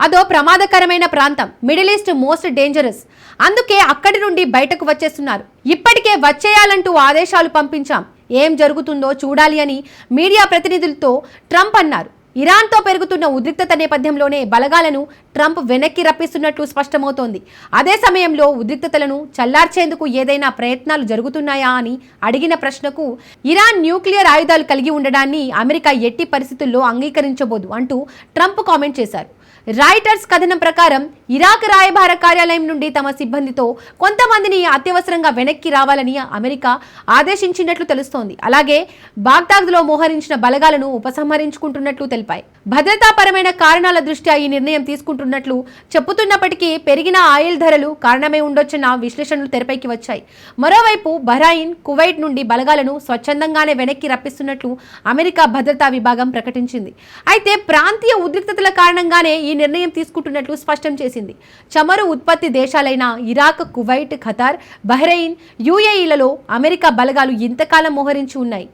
అదో ప్రమాదకరమైన ప్రాంతం మిడిల్ ఈస్ట్ మోస్ట్ డేంజరస్. అందుకే అక్కడి నుండి బయటకు వచ్చేస్తున్నారు. ఇప్పటికే వచ్చేయాలంటూ ఆదేశాలు పంపించాం. ఏం జరుగుతుందో చూడాలి అని మీడియా ప్రతినిధులతో ట్రంప్ అన్నారు. ఇరాన్తో పెరుగుతున్న ఉద్రిక్తత నేపథ్యంలోనే బలగాలను ట్రంప్ వెనక్కి రప్పిస్తున్నట్లు స్పష్టమవుతోంది. అదే సమయంలో ఉద్రిక్తతలను చల్లార్చేందుకు ఏదైనా ప్రయత్నాలు జరుగుతున్నాయా అని అడిగిన ప్రశ్నకు ఇరాన్ న్యూక్లియర్ ఆయుధాలు కలిగి ఉండడాన్ని అమెరికా ఎట్టి పరిస్థితుల్లో అంగీకరించబోదు అంటూ ట్రంప్ కామెంట్ చేశారు. రాయిటర్స్ కథనం ప్రకారం ఇరాక్ రాయబార కార్యాలయం నుండి తమ సిబ్బందితో కొంతమందిని అత్యవసరంగా వెనక్కి రావాలని అమెరికా ఆదేశించినట్లు తెలుస్తోంది. అలాగే బాగ్దాద్లో మోహరించిన బలగాలను ఉపసంహరించుకుంటున్నట్లు తెలిపాయి. భద్రతాపరమైన కారణాల దృష్ట్యా ఈ నిర్ణయం తీసుకుంటున్నట్లు చెప్పుతున్నప్పటికీ పెరిగిన ఆయిల్ ధరలు కారణమే ఉండొచ్చన్న విశ్లేషణలు తెరపైకి వచ్చాయి. మరోవైపు బహ్రాయిన్ కువైట్ నుండి బలగాలను స్వచ్ఛందంగానే వెనక్కి రప్పిస్తున్నట్లు అమెరికా భద్రతా విభాగం ప్రకటించింది. అయితే ప్రాంతీయ ఉద్రిక్తతల కారణంగానే ఈ నిర్ణయం తీసుకుంటున్నట్లు స్పష్టం చేసింది. చమురు ఉత్పత్తి దేశాలైన ఇరాక్ కువైట్ ఖతార్ బహ్రెయిన్ యుఏఈలలో అమెరికా బలగాలు ఇంతకాలం మోహరించి ఉన్నాయి.